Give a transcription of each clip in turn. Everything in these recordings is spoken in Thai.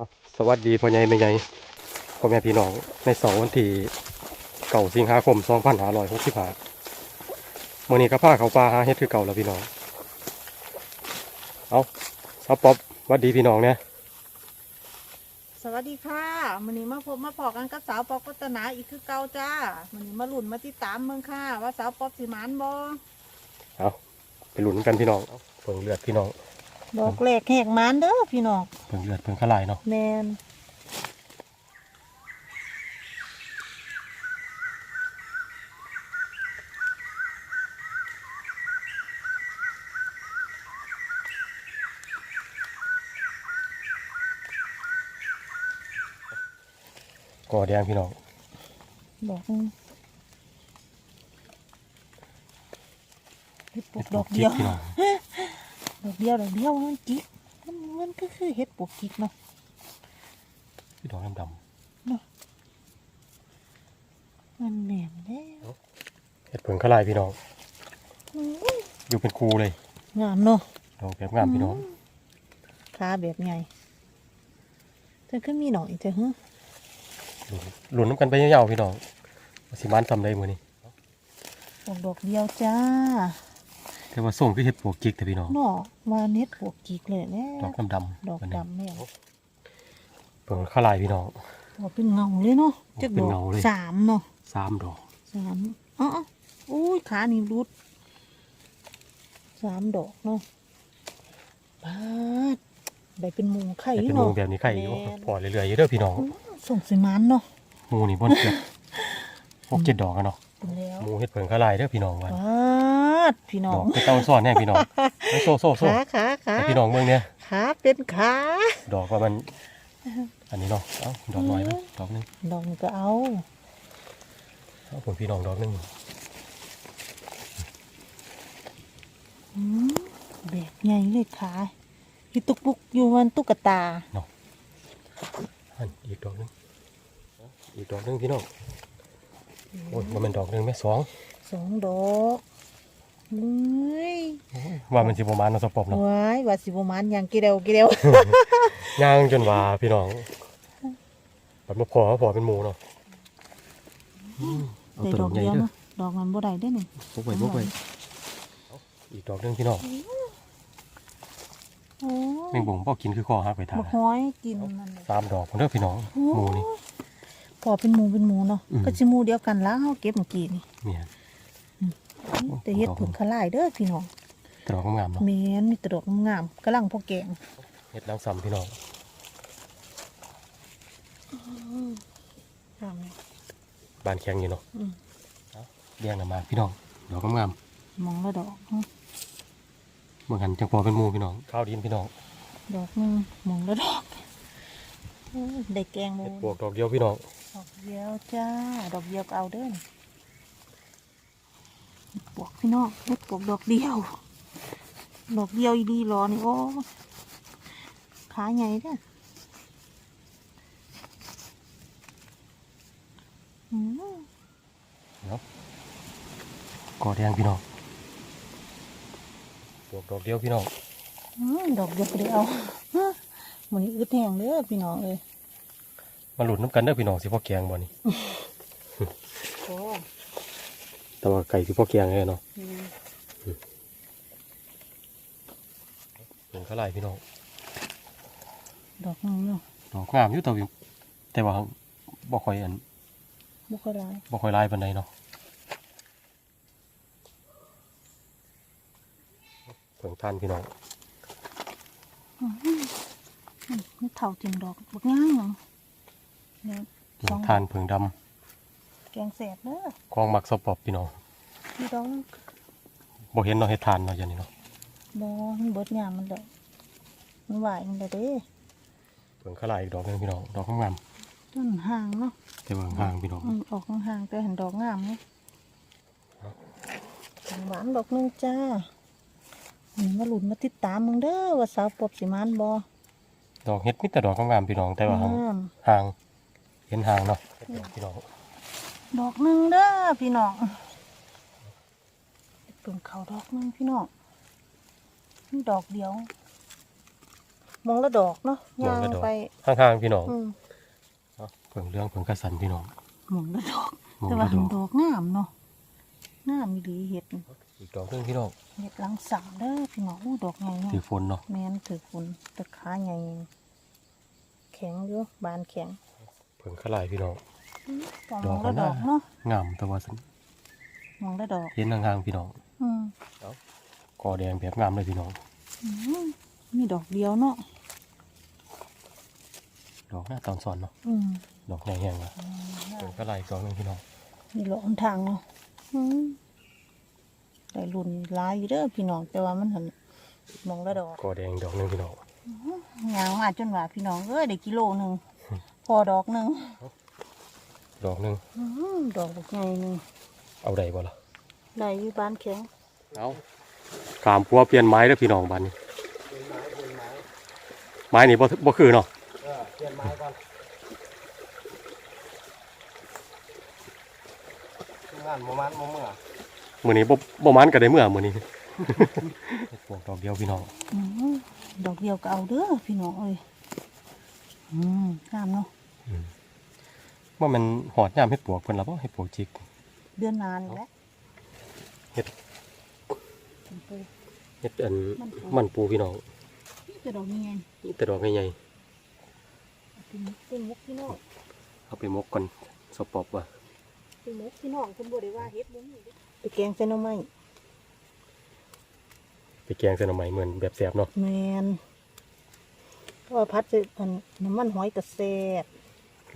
ครับสวัสดีพ่อใหญ่แม่ใหญ่พ่อแม่พี่น้องในเสาร์วันที่เก่าสิงหาคม2565มื่อนี้ก็พาเขาปลาหาเฮ็ดคือเก่าแล้วพี่น้องเอาสาวป๊อบสวัสดีพี่น้องเนี่ยสวัสดีค่ะวันนี้มาพบมาพอกันกับสาวปอกกัตนาอีกคือเก่าจ้าวันนี้มาหลุนมาติดตามเมืองค่ะ ว่าสาวปอบสิหมานบอเอาไปลุ้นกันพี่น้องเอาเพิ่งเลือดพี่น้อง ดอกแหลกแหกหมานเด้อพี่น้องเพิ่งเลือดเพิ่งขลายเนาะแมนกอแดงพี่น้องดอกหนึ่งเฮ็ดปลูกดอกเดียวพี่น้องด อกเดียวดอกเดียวมันจิกมันมันก็คือเฮ็ดปลูกจิกเนาะพี่ดอกดำมันแหนมแล้วๆเฮ็ดเพิ่งขลายพี่น้องอื้อยู่เป็นครูเลยงามเนาะ ดอกแบบงามพี่น้องขาแบบใหญ่แต่ก็มีหน่อยจ้ะฮะลุ้นน้ำกันไปยาวๆพี่น้องว่าสิมันทำได้มือนี้ดอกดอกเดียวจ้า แต่ว่าส่งคือเฮ็ดปวกจิกแต่พี่น้องเนาะว่าเน็ตปวกกีกเลยแน่ดอกดำๆดอกอันนี้ดำแม่เพิ่งขลายพี่น้องดอกเป็นเงาเลยเนาะจักเป็นดอกเงาเลยสามเนาะสามดอกสามอ๋อๆอุ้ยขานี่รุดสามดอกเนาะบาดได้เป็นหมูไข่แต่เป็นหเนาะมูแบบนี้ไข่อยู่แม่นพอเรื่อยๆอยู่เด้อพี่น้องส่งสิมันเนาะหมูนี่บนเกือบหกเจ็ดดอกกันเนาะเป็นแล้วหมูเห็ดเผิงขลายเด้อพี่น้องวันบาด พี่น้อดองกไปเต้าซ่อนแน่พี่น้องไปโซ่โซ่โซ่ขาขาขาให้พี่น้องเมืองเนี่ยขาเป็นขาดอกว่ามัน อันนี้เนาะเอ้าดอกน้อยไหมดอกหนึงดอกนี่ก็เอาเอาผลพี่น้องดอกหนึงอืมแบบใหญ่เลยขาอยู่ตุกปุกอยู่วันตุ๊กตาอันอีกดอกหนึงอีกดอกหนึงพี่น้องโอ้ยว่ามันดอกหนึงแม่สองสองดอก เฮ้ยโอ้ยว่ามันสิประมาณเนาะสปอบเนาะว้ายว่าสิบมันยังกี่เดียวกี่เดียวย่างจนว่าพี่น้องปัดมาพอพอเป็นหมูเนาะอืมเอาได้ตัวดดออกกใหญ่เดียวเด้อเนาะดอกมันบ่ได้ได้อนี่พกไว้พกไว้อีกดอกหนึงพี่น้องโอ้แมงบ่งพ่อกินคือคอหักไปทาบักห้อยกินมันเลยสามดอกผมเด้อพี่น้องหมูนี่พอเป็นหมูเป็นหมูเนาะอืมก็สิหมูเดียวกันแล้วเฮาเก็บเมื่อกี้นี่เนี่ย แต่เฮ็ดผึ่งขลายเด้อพี่น้องแต่ดอกงามๆเนาะแม่นมีแต่ดอกงามๆกำลังพอแกงเห็ดล้างซ้ำพี่น้องงามเลยบานแข็งอยู่เนาะอืมเอาเลี้ยงน่ะมาพี่น้องดอกงามมองละดอกหึๆเมื่อกันจังพอเป็นหมูพี่น้องข้าวดินพี่น้องดอกหนึงมองละดอกโอ้ยได้แกงหมูเห็ดปวกดอกเดียวพี่น้องดอกเดียวจ้าดอกเดียวก็เอาเด้อนี่ปวก พี่น้องเฮ็ดปวกดอกเดียว ดอกเดียวอีดีรอนี่โอ้ขาใหญ่เด้ออืมกอแดงพี่น้องปวกดอกเดียวพี่น้องอืมดอกเดียวก็ได้เอาฮะมันนี้อึดแห้งเด้อพี่น้องเอ้ยมาหลุดน้ำกันเด้อพี่น้องสิพ่อแกงบ่นี่โอ้ แต่ว่าไก่สิพ่อแกงเลยเนาะเป็นข้าวไรพี่น้อง ดอกนึงเนาะ ดอกงามอยู่แต่ว่าแต่ว่าบ่ค่อยอันบุคลายบ่ค่อยลายปานใดเนาะเพิ่งทานพี่น้องอืมนี่เท่าจริงดอกบักง่ายเนาะเนี่ยเพิ่สองงทานเพิ่งดแก งแสบเด้อำคลองมักสปอบพี่น้องพี่ดอกบ่เห็นเนาะเฮ็ดทานเนาะอย่างนี้เนาะบอมันเบิดยามมันเด้อมันไหวมันเด้อเด้เพิ่งข้าวไรอีกดอกหนึงพี่น้องดอกงามต้นห่างเนาะๆแต่ว่าห่างๆพี่น้องมันออกห่างๆแต่เห็นดอกงามเนาะหวานดอกนึงจ้านี่มาหลุนมาติดตามมึงเด้อว่าสาวปอบสิมานบอดอกเฮ็ดมีแต่ดอกงามๆพี่น้องแต่ว่าห่างงาม ห่างเห็นห่างเนาะพี่น้อง ดอกหนึงเด้อพี่น้องเปิ่งเขาดอกหนึงพี่น้องนี่ดอกเดียว มองละดอกเนาะมองละดอกไปข้างๆพี่น้องอืมเอาเพิ่งเรื่องเพิ่งกระสันพี่น้องมองละดอกมองแต่กว่าระหัดนอกดอกงามเนาะงามอีหลีเห็ดอีกดอกหนึงพี่น้องเห็ดหลังสามเด้อพี่น้องอู้ดอกใหญ่เนาะถือฝนเนาะแม่นถือคุณตะขาใหญ่แข็งอยู่บานแข็งเพิ่งขลายพี่น้อง มองดอกละดอกข้างหน้าเนาะงามแต่ว่าสันมองละดอกเห็นห่างๆพี่น้องอืมกอแดงแบบงามเลยพี่น้องอืมมีดอกเดียวเนาะดอกหน้าตอนสอนเนาะอืมดอกใหญ่แห้งละเพิ่งขลายอีกดอกหนึงพี่น้องมีหลอนทางเนาะอืมได้รุ่นหลายอยู่เด้อพี่น้องแต่ว่ามันหันมองละดอกกอแดงดอกหนึงพี่น้องยางมาจนว่าพี่น้องเอ้ยได้กิโลหนึ่งพอดอกหนึ่ง ดอกหนึงอื้อหือดอกบักใหญ่หนึ่งเอาได้บ่ล่ะได้อยู่บ้านแข็งเอาขามพัวเปลี่ยนไม้เด้อพี่น้องบ้านนี้ไม้นี่บ่บ่คือเนาะเออเปลี่ยนไม้ก่อนงานโมมันโมเมื่อมื้อนี้บ่บ่มันก็ได้เมื่อมื้อนี้ เฮ็ดปวกดอกเดียวพี่น้องอื้อหือดอกเดียวก็เอาเด้อพี่น้องเอ้ยอืมงามเนาะ ว่ามันหอดยามเฮ็ดปวกเพิ่นล่ะบ่เฮ็ดปวกจิก เดือนนานนี่แหละเฮ็ดไปเฮ็ดอันมันปู มันปูพี่น้องนี่จะดอกนี้ไงนี่แต่ดอกใหญ่เป็นเป็นมุกพี่น้องๆเอาไปหมกก่อนสปอบว่ะเป็นมุกพี่น้องคุณบ่ได้ว่าเฮ็ดบ่มีเด้ไปแกงเส้นหน่อไม้ไปแกงใส่หน่อไม้เหมือนแบบแซ่บเนาะแมนก็ว่าพัดใส่อันน้ำมันหอยกระแซบ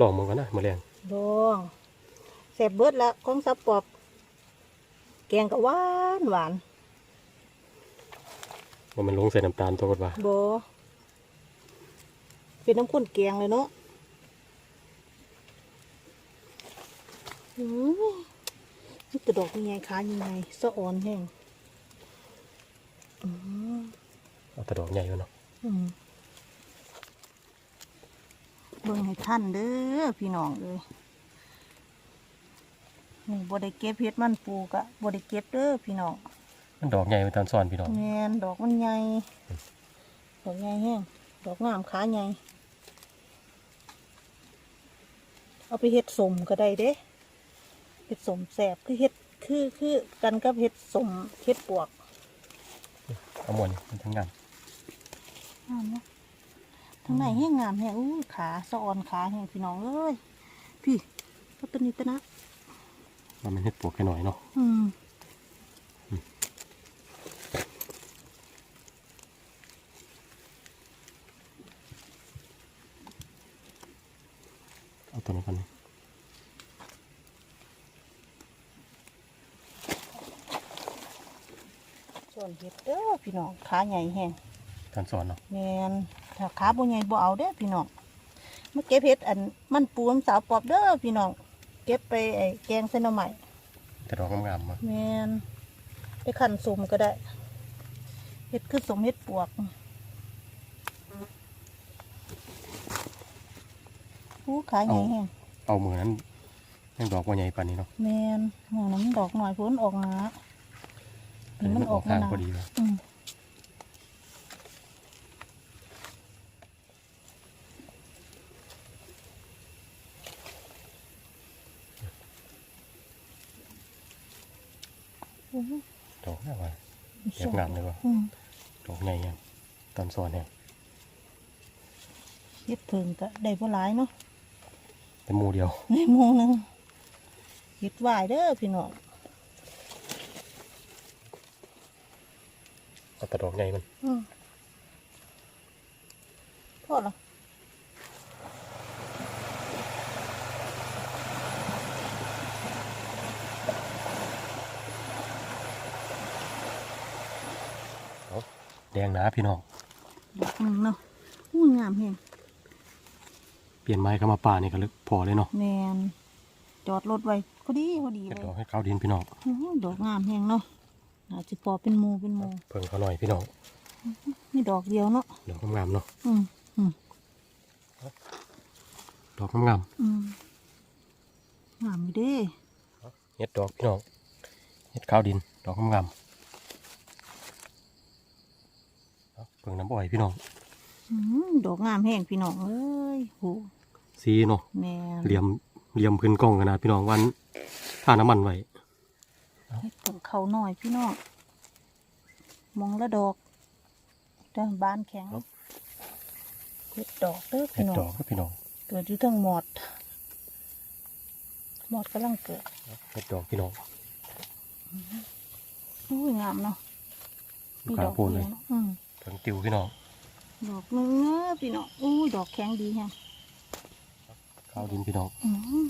ลองมึงกันนะมื้อแรง ดองแซบเบิดละของซับปอบแกงก็หวานหวานว่ามันลงใส่น้ำตาลตัวกดว่าบเป็นน้ำข้นแกงเลยเนาะอืมนี่กระดอกยังไงขายังไงสะอ่อนแห้งอืมเอาแต่ดอกใหญ่อยู่เนาะอืม เบิ่งให้ท่านเด้อพี่น้องเอ้ยนี่บ่ได้เก็บเฮ็ดมันปูกะบ่ได้เก็บเด้อพี่น้องมันดอกใหญ่เป็นตอนซ้อนพี่น้องแมนดอกมันใหญ่ดอกใหญ่แห้งดอกงามขาใหญ่เอาไปเฮ็ดสมก็ได้เด้เฮ็ดสมแสบคือเฮ็ดคือคือกันกับเฮ็ดสมเฮ็ดปวกเอาหมวนมันทั้งงามงามเนาะ ทางไหนแห้งงามแห้งอู้ขาสะออนขาแห้งพี่น้องเอ้ยพี่ก็ตัวนี้ตัวนะว่ามันเฮ็ดปวกแค่หน่อยเนาะอืมเอาตัวนี้ก่อนนี่ส่วนเฮ็ดเด้อพี่น้องขาใหญ่แห้งตอนซ้อนเนาะแมน ถ้าขาบ่ใหญ่บ่เอาเด้อพี่น้องมาเก็บเห็ดอันมันปูน้ำสาวปอบเด้อพี่น้องเก็บไปไอ้แกงเส้นหน่อไม้แต่ดอกงามๆมาแมนไปขันสมก็ได้เห็ดคือสมเห็ดปวกอู้ขาใหญ่แฮงเอามือนั้นยังดอกบ่ใหญ่ปานนี้เนาะแมนหมูน้ำดอกหน่อยพ้นออกหนาอันนี้มันออกห่างพอดีว่ะอื ดอกงามว่ะมีแบบงามเลยว่ะอืมดอกใหญ่ยังตอนซ้อนเนี่ยเฮ็ดเพิงก็ได้บ่หลายเนาะแต่หมู่เดียวในโมงหนึงเฮ็ดไหวายเด้อพี่น้องเอาแต่ดอกใหญ่มันอืมพอ แดงหนาพี่น้องดอกหนึ่งเนาะอู้งามแฮงเปลี่ยนไม้เข้ามาป่านี่ก็ลึกพอเลยเนาะแมนจอดรถไว้พอดีพอดีเฮ็ดเลดอยกให้ข้าวดินพี่น้องอื้อหือดอกงามแฮงเนาะอาจจะพอเป็นหมูเป็นหมูเพิ่งเขาหน่อยพี่น้องนี่ดอกเดียวเนาะดอกงามๆเนาะอืมอืมดอกงามอืมงามอยู่เด้ ๆเฮ็ดดอกพี่น้องเฮ็ดข้าวดินดอกงามๆ เอาเพิ่งน้ำบ่อยพี่น้องอืมดอกงามแห้งพี่น้องเอ้ยโหสีเนาะแม่เหลี่ยมเหลี่ยมขึ้นกล้องกันนะพี่น้องวันท่าน้ำมันไว้เฮ็ดต้นเขาหน่อยพี่น้องมองละดอกเด้านบ้านแข็งเฮ็ดดอกเด้อเห็พี่ดน้อดองกครับพี่น้องเกิดอยู่ทั้งหมอดหมอดกำลังเกิดเห็ดดอกพี่น้องอุ้ยงามเนาะอยู่กลางโพนเลยดีวอืม ถึงติวพี่น้อง ดอกหนึงเนอพี่น้องอุ้ดอกแข็งดีแฮะข้าวดินพี่น้องอืม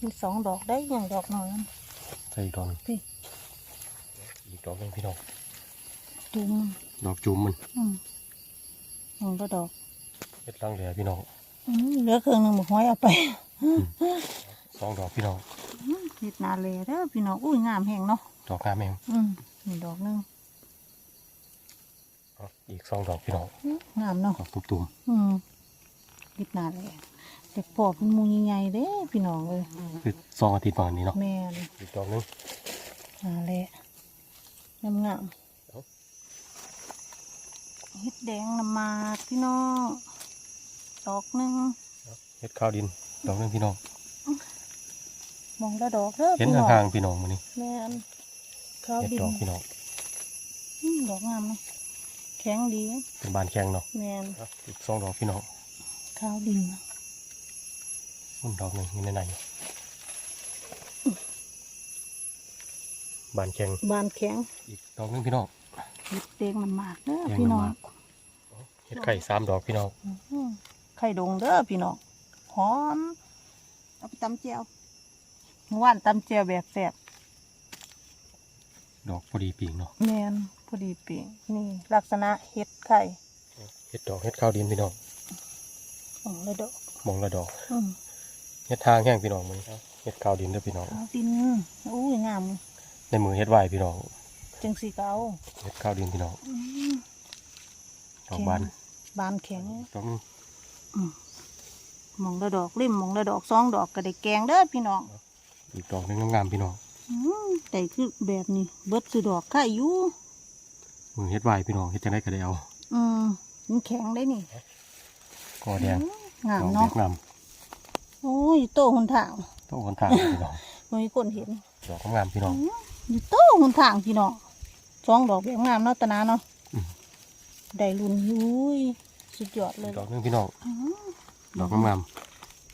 มีสองดอกได้อย่างดอกหน่อยนั่น ใส่อีกดอกหนึงพี่ อีกดอกหนึงพี่น้องจุ่มดอกจุ่มมันอืมมองละดอกเห็ดรังเหลือพี่น้องอืมเหลือเครื่องหนึ่งหมกห้อยเอาไปสองดอกพี่น้อง อืมเห็ดนาเลยเด้อพี่น้องอุ้ยงามแหงเนาะดอกงามเอง อืมนี่ดอกหนึง อาอีกสองดอกพี่น้องอืมงามเนาะดอกตุ่มอืมเห็ดนาเลยเด็กปอบเป็นหมูใหญ่ๆเด้พี่น้องเลยๆคือสองอาทิตย์ประมาณนี้เนาะแม่เลยอีกดอกหนึงนาเลยงามงามเอ้าๆเห็ดแดงน้ำหมากพี่น้องดอกหนึงเห็ดข้าวดินดอกหนึงพี่น้องมองละดอกเด้อเห็นพี่น้องห่างๆพี่น้องมันนี่แม่นข้าวเห็ดดินดอกพี่น้องอืมดอกงามเนาะ แข็งดีเป็นบานแข็งเนาะแม่นเอาอีกสองดอกพี่น้องข้าวดินอุ่นดอกหนึ่งมีในในบานแข็งบานแข็งอีกดอกหนึงพี่น้องเห็ดแดงมันมากเด้อแดงพี่น้องน้ำหมากเห็ดไข่สามดอกพี่น้องอืมไข่ดงเด้อพี่น้องหอมเอาไปตำเจียวเมื่อวานตำเจียวแบบแซ่บดอกพอดีปีกเนาะแมนพ อดีเปียงนี่ลักษณะเห็ดไข่เห็ดดอกเห็ดข้าวดินพี่น้องอ๋อแล้วดอกมองละดอกอืมเห็ดทางแห้งพี่น้องมือนี้เห็ดข้าวดินเด้อพี่น้องข้าวดินอุ้ยงามในมือเห็ดไหวพี่น้องจังสีเกาเห็ดข้าวดินพี่น้องอืมดอกบานบานแข็งดอกหนึงหมองละดอกริมหมองละดอกสองดอกก็ได้แกงเด้อพี่น้องอีกดอกหนึงงามๆพี่น้องอืมแต่คือแบบนี้เบิดสุดอกไข่อยู่ มือเห็ดไหวพี่น้องเห็ดจังได้ก็ได้เอาอืมมันแข็งได้นี่กอแดงงามดอกเนาะงามโอ้ยโตหนทางโต้คนทางพี่น้องไม่มีคนเห็นดอกงามพี่น้องอยู่โตหนทางพี่น้องสองดอกแบบงามเนาะตะนาเนาะอืมได้รุ่นอยุ้ยสุดยอดเลยดอกหนึงพี่น้องอืมดอกงาม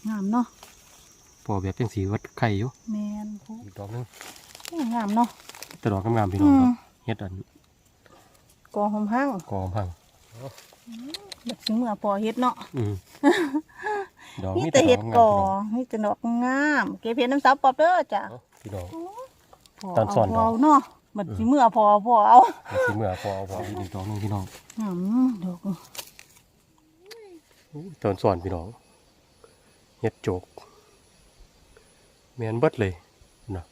งามเนาะๆพอแบบจังสีวัดไข่อยู่แมนโอ้อีกดอกหนึงยงามเนาะแต่ดอกงามๆพี่น้องอืคมรับเฮ็ดอัน กอหอมห้างกอพังแบบสิเมื่อพอเฮ็ดเนาะอืมดอกมีมีแต่แต่เฮ็ดดอกกงาอมมีแต่ดอกงามเก็บเห็ดน้ำสาวปอบเด้อจ้ะพี่น้องพอตอนสอนดอกเอาเนาะบัดสิเมื่อพอพอเอาเอาสิเมื่อพอเอาพออีกหนึ่งดอกหนึงพี่น้องอืมดอกตอนสอนพี่น้องเฮ็ดโจกแม่นเบิดเลยนะ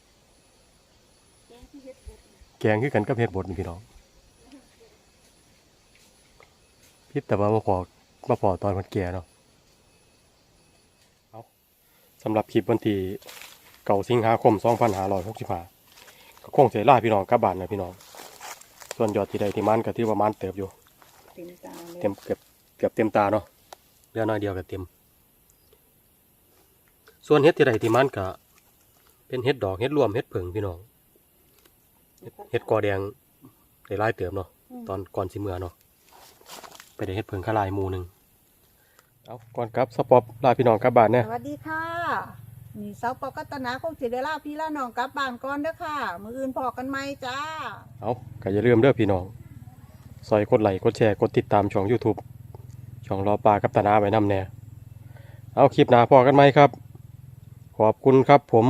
แกงคือกันกับเฮ็ดบดนี่พี่น้อง พิษแต่ว่ามาพอมาพอตอนมันแก่เนาะเอาสำหรับคลิปวันที่เก่าสิงหาคม2565ก็คงเสียลาพี่น้องกลับบ้านนะพี่น้อง ส่วนยอดที่ได้ที่มันก็ถือว่ามันเติบอยู่เต็มตาเลยเต็มเกือบเกือบเต็มตาเนาะเหลือน้อยเดียวก็เต็ม ส่วนเห็ดที่ใดที่มันก็เป็นเห็ดดอกเห็ดรวมเห็ดผึ่งพี่น้องเฮ็ดเห็ดกอแดงได้หลายเติมเนาะตอนก่อนสิเมื่อเนาะ ไปได้เห็ดผึ่งข้าลายหมูหนึ่งเอาก่อนกลับสปอปลาพี่น้องกลับบ้านเนี่ยสวัสดีค่ะนี่สาวปอกัตนาคงสิได้ลาพี่ละน้องกลับบ้านก่อนเด้อค่ะ มื้ออื่นพอกันไหมจ้า เอาก็อย่าลืมเด้อพี่น้องซอยกดไลค์กดแชร์กดติดตามช่อง YouTube ช่องรอปลากับตานาไว้นำแน่เอาคลิปหน้าพอกันไหมครับ ขอบคุณครับผม